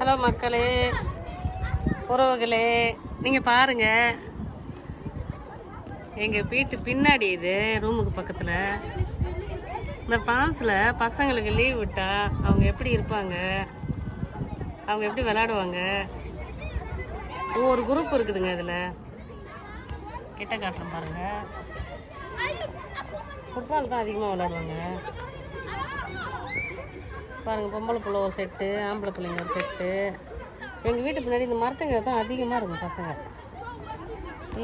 Hello மக்களே உறவுகளே நீங்கள் பாருங்கள் எங்கள் வீட்டு பின்னாடி இது ரூமுக்கு பக்கத்தில். இந்த பாஸில் பசங்களுக்கு லீவ் விட்டால் அவங்க எப்படி இருப்பாங்க? அவங்க எப்படி விளாடுவாங்க ஒவ்வொரு குரூப் இருக்குதுங்க இதில். கிட்ட காட்டுறேன் பாருங்கள் ஃபுட்பால் தான் அதிகமாக விளாடுவாங்க பாருங்கள் பொம்பளை பிள்ளை ஒரு செட்டு ஆம்பளை பிள்ளைங்க ஒரு செட்டு. எங்கள் வீட்டு பின்னாடி இந்த மரத்துங்க தான் அதிகமாக இருக்கும் பசங்க.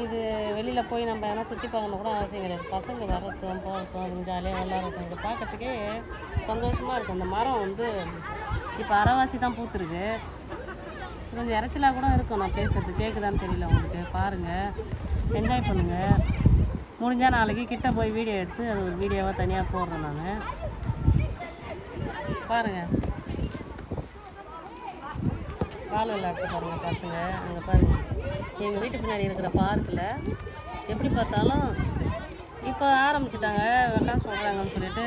இது வெளியில் போய் நம்ம எதனா சுற்றி பார்க்கணும் கூட அவசியம் கிடையாது. பசங்க வரத்தும் போகிறதும் அதுங்க ஜாலியாக விளாட்றதும் இதை பார்க்கறதுக்கே சந்தோஷமாக இருக்கும். அந்த மரம் வந்து இப்போ அரைவாசி தான் பூத்துருக்கு. கொஞ்சம் இறைச்சலாக கூட இருக்கும். நான் பேசுறது கேட்குதான்னு தெரியல உங்களுக்கு. பாருங்கள் என்ஜாய் பண்ணுங்கள் முடிஞ்சால் நாளைக்கு கிட்டே போய் வீடியோ எடுத்து அது ஒரு வீடியோவாக தனியாக போடுறேன் நான். பாருங்க. கால் விளையாட்டு பாருங்க பசங்க. அங்கே பாருங்க. எங்கள் வீட்டு பின்னாடி இருக்கிற பார்க்கில் எப்படி பார்த்தாலும் இப்போ ஆரம்பிச்சிட்டாங்க. காசு சொல்கிறாங்கன்னு சொல்லிட்டு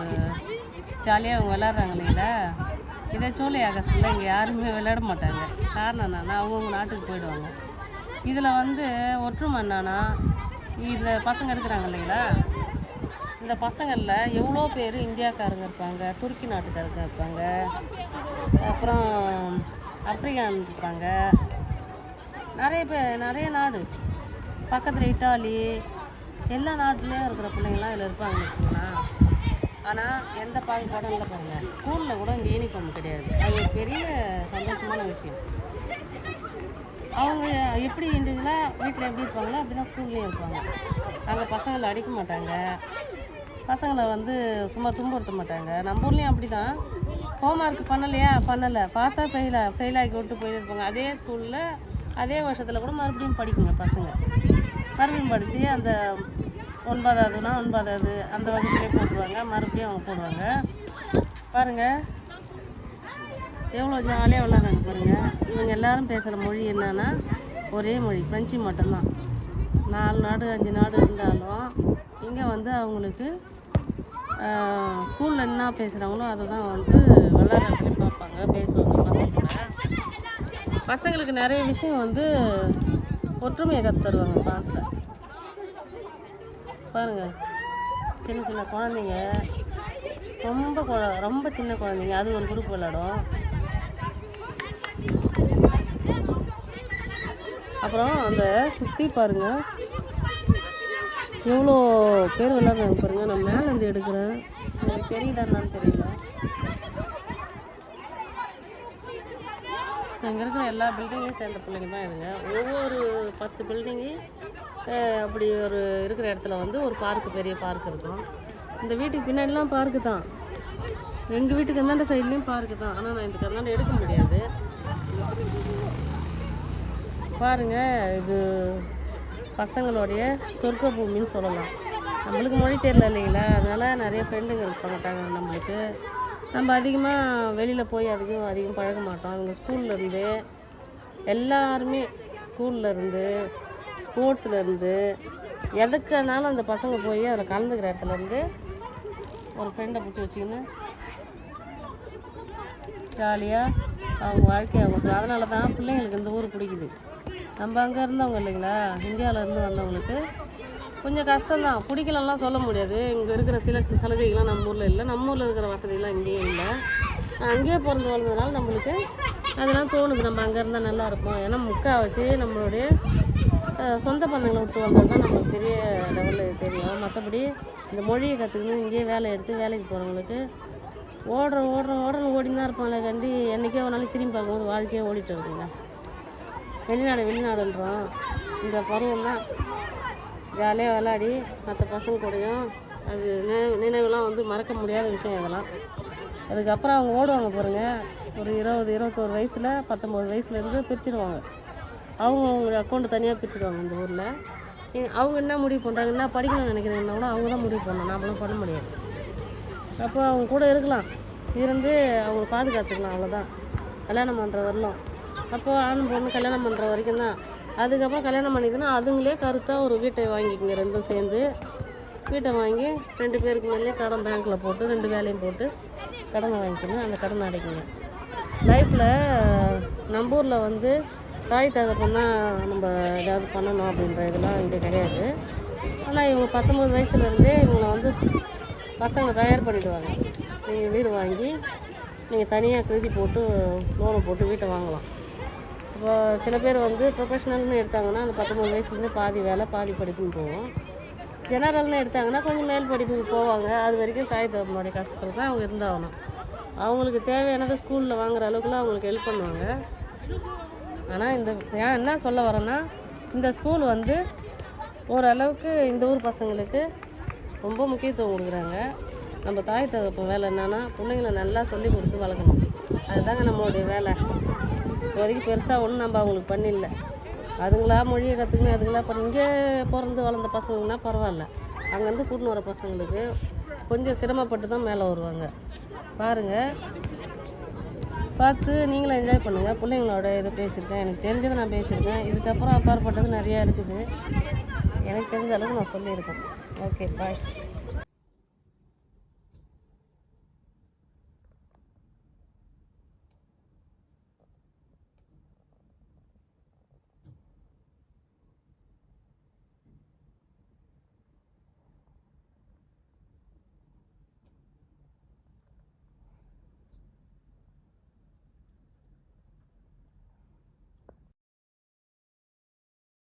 ஒரு ஜாலியாக அவங்க விளாட்றாங்க இல்லைங்களா? இதே சோலை ஆகஸ்டில் இங்கே யாருமே விளையாட மாட்டாங்க. காரணம் என்னன்னா அவங்கவுங்க நாட்டுக்கு போயிடுவாங்க. இதில் வந்து ஒற்றுமை என்னன்னா இந்த பசங்க இருக்கிறாங்க இல்லைங்களா? இந்த பசங்களில் எவ்வளோ பேர் இந்தியாக்காரங்க இருப்பாங்க? துருக்கி நாட்டுக்காரங்க இருப்பாங்க. அப்புறம் ஆப்ரிக்கான் இருப்பாங்க. நிறைய பேர் நிறைய நாடு. பக்கத்தில் இட்டாலி எல்லா நாட்டிலையும் இருக்கிற பிள்ளைங்களாம் இதில் இருப்பாங்கன்னு வச்சுக்கோங்களேன். ஆனால் எந்த பாகுபாடும் இல்லை பாருங்க. ஸ்கூலில் கூட இங்கே யூனிஃபார்ம் கிடையாது. அது ஒரு பெரிய சந்தோஷமான விஷயம். அவங்க எப்படி இண்டிவிஜுவலாக வீட்டில் எப்படி இருப்பாங்களோ அப்படி தான் ஸ்கூல்லேயும் இருப்பாங்க. அங்கே பசங்களை அடிக்க மாட்டாங்க. பசங்களை வந்து சும்மா துன்புறுத்த மாட்டாங்க. நம்ம ஊர்லேயும் அப்படி தான் ஹோம்ஒர்க் பண்ணலையா? பண்ணலை. பாஸாக ஃபெயிலாக ஃபெயில் ஆகி விட்டு இருப்பாங்க அதே ஸ்கூலில் அதே வருஷத்தில் கூட மறுபடியும் படிக்குங்க பசங்க. மறுபடியும் படித்து அந்த ஒன்பதாவதுனா ஒன்பதாவது அந்த வகுப்புலேயே போட்டுருவாங்க. மறுபடியும் அவங்க போடுவாங்க. பாருங்கள் எவ்வளோ ஜாலியாக விளாட்றாங்க பாருங்கள் இவங்க எல்லாரும் பேசுகிற மொழி என்னென்னா ஒரே மொழி. ஃப்ரெஞ்சு மட்டும்தான். நாலு நாடு அஞ்சு நாடு இருந்தாலும் இங்கே வந்து அவங்களுக்கு ஸ்கூலில் என்ன பேசுகிறாங்களோ அதை தான் வந்து விளையாடுறதுக்கு பார்ப்பாங்க பேசுவாங்க பசங்க. பசங்களுக்கு நிறைய விஷயம் வந்து ஒற்றுமையை கற்று தருவாங்க பாருங்கள் சின்ன சின்ன குழந்தைங்க ரொம்ப குழ ரொம்ப சின்ன குழந்தைங்க அது ஒரு குரூப் விளாடும் அப்புறம் அந்த சுற்றி பாருங்கள் எவ்வளோ பேர் விளாட்றாங்க பாருங்க. நான் மேலே இருந்து எடுக்கிறேன். எனக்கு தெரியுதா என்னன்னு தெரியல. இங்கே இருக்கிற எல்லா பில்டிங்கையும் சேர்ந்த பிள்ளைங்க தான் இதுங்க. ஒவ்வொரு பத்து பில்டிங்கு அப்படி ஒரு இருக்கிற இடத்துல வந்து ஒரு பார்க்கு பெரிய பார்க் இருக்கும். இந்த வீட்டுக்கு பின்னாடிலாம் பார்க்கு தான். எங்கள் வீட்டுக்கு அந்தாண்ட சைட்லேயும் பார்க்கு தான். ஆனால் நான் இதுக்கு அந்தாண்ட எடுக்க முடியாது. பாருங்கள் இது பசங்களுடைய சொர்க்க பூமின்னு சொல்லலாம். நம்மளுக்கு மொழி தெரியல இல்லைங்களா? அதனால் நிறைய ஃப்ரெண்டுங்க இருக்க மாட்டாங்க நம்மளுக்கு. நம்ம அதிகமாக வெளியில் போய் அதிகம் அதிகம் பழக மாட்டோம். அவங்க ஸ்கூல்லேருந்து எல்லாருமே ஸ்கூல்ல இருந்து எதுக்குனாலும் அந்த பசங்க போய் அதில் கலந்துக்கிற இடத்துலேருந்து ஒரு ஃப்ரெண்டை பிடிச்சி வச்சிக்கின்னு ஜாலியாக அவங்க வாழ்க்கையை அவங்க அதனால தான் பிள்ளைங்களுக்கு இந்த ஊர் பிடிக்குது. நம்ம அங்கே இருந்தவங்க இல்லைங்களா? இந்தியாவிலேருந்து வந்தவங்களுக்கு கொஞ்சம் கஷ்டம்தான். பிடிக்கலலாம் சொல்ல முடியாது. இங்கே இருக்கிற சில சலுகைகள்லாம் நம்ம ஊரில் இல்லை. நம்ம ஊரில் இருக்கிற வசதிலாம் இங்கேயும் இல்லை. அங்கேயே பிறந்து வளர்ந்ததுனால நம்மளுக்கு அதெல்லாம் தோணுது. நம்ம அங்கே இருந்தால் நல்லா இருப்போம் ஏன்னா முக்கா வச்சு நம்மளுடைய சொந்த பந்தங்களை விட்டு வந்தது தான் நம்மளுக்கு பெரிய லெவலில் தெரியும். மற்றபடி இந்த மொழியை கற்றுக்கணும் இங்கேயே வேலை எடுத்து வேலைக்கு போகிறவங்களுக்கு ஓடுற ஓடுற ஓடுறன்னு ஓடின்னு தான் இருப்பாங்களே கண்டி என்றைக்கே ஒரு நாளைக்கு திரும்பி பார்க்கும்போது வாழ்க்கையே ஓடிட்டு இருக்குங்க வெளிநாடு வெளிநாடுன்றோம். இந்த பருவம் தான் ஜாலியாக விளாடி மற்ற பசங்க கூடயும் அது நினைவு நினைவுலாம் வந்து மறக்க முடியாத விஷயம் இதெல்லாம். அதுக்கப்புறம் அவங்க ஓடுவாங்க பாருங்க. ஒரு இருபது இருபத்தோரு வயசில் பத்தொம்போது வயசுலேருந்து பிரிச்சிடுவாங்க அவங்க அவங்க அக்கௌண்ட்டு தனியாக பிரிச்சிடுவாங்க இந்த ஊரில். அவங்க என்ன முடிவு பண்ணுறாங்க என்ன படிக்கணும்னு நினைக்கிறாங்கன்னா கூட அவங்க தான் முடிவு பண்ணணும். நாமளும் பண்ண முடியாது. அப்போ அவங்க கூட இருக்கலாம். இருந்து அவங்க பாதுகாத்துக்கலாம் அவ்வளோதான் கல்யாணம் பண்ணுற வரலாம். அப்போ ஆண் பொண்ணு கல்யாணம் பண்ணுற வரைக்கும் தான். அதுக்கப்புறம் கல்யாணம் பண்ணிக்கினா அதுங்களே கருத்தாக ஒரு வீட்டை வாங்கிக்கோங்க ரெண்டும் சேர்ந்து. வீட்டை வாங்கி ரெண்டு பேருக்கு மேலே கடன் பேங்க்கில் போட்டு ரெண்டு வேலையும் போட்டு கடனை வாங்கிக்கணும் அந்த கடனை அடைக்கணும் லைஃப்பில் நம்ம ஊரில் வந்து தாய் தகப்பன்னா நம்ம ஏதாவது பண்ணணும் அப்படின்ற இதெல்லாம் இங்கே கிடையாது. ஆனால் இவங்க பத்தொம்பது வயசுலேருந்தே இவங்களை வந்து பசங்களை தயார் பண்ணிவிடுவாங்க நீங்கள் வீடு வாங்கி நீங்கள் தனியாக கிருதி போட்டு லோனை போட்டு வீட்டை வாங்கலாம். இப்போ சில பேர் வந்து ப்ரொஃபஷ்னல்னு எடுத்தாங்கன்னா அந்த பத்தொம்பது வயசுலேருந்து பாதி வேலை பாதி படிப்புன்னு போவோம். ஜெனரல்னு எடுத்தாங்கன்னா கொஞ்சம் மேல் படிப்புக்கு போவாங்க. அது வரைக்கும் தாய் தகப்பனுடைய கஷ்டத்தில் தான் அவங்க இருந்தாகணும். அவங்களுக்கு தேவையானதை ஸ்கூலில் வாங்குற அளவுக்குலாம் அவங்களுக்கு ஹெல்ப் பண்ணுவாங்க. ஆனால் இந்த ஏன் என்ன சொல்ல வரேன்னா இந்த ஸ்கூல் வந்து ஓரளவுக்கு இந்த ஊர் பசங்களுக்கு ரொம்ப முக்கியத்துவம் கொடுக்குறாங்க. நம்ம தாய் தகப்பன் வேலை என்னென்னா பிள்ளைங்களை நல்லா சொல்லி கொடுத்து வளர்க்கணும். அதுதாங்க நம்மளுடைய வேலை. இப்போதைக்கு பெருசாக ஒன்றும் நம்ம அவங்களுக்கு பண்ணிடல அதுங்களா மொழியை கற்றுக்கின்னு அதுங்களா பண்ணி இங்கே பிறந்து வளர்ந்த பசங்கன்னா பரவாயில்ல. அங்கேருந்து கூட்டின்னு வர பசங்களுக்கு கொஞ்சம் சிரமப்பட்டு தான் மேலே வருவாங்க. பாருங்கள் பார்த்து நீங்களும் என்ஜாய் பண்ணுங்கள் பிள்ளைங்களோட இதை பேசியிருக்கேன். எனக்கு தெரிஞ்சதை நான் பேசியிருக்கேன். இதுக்கப்புறம் அப்பாற்பட்டது நிறையா இருக்குது. எனக்கு தெரிஞ்ச அளவுக்கு நான் சொல்லியிருக்கேன். Okay bye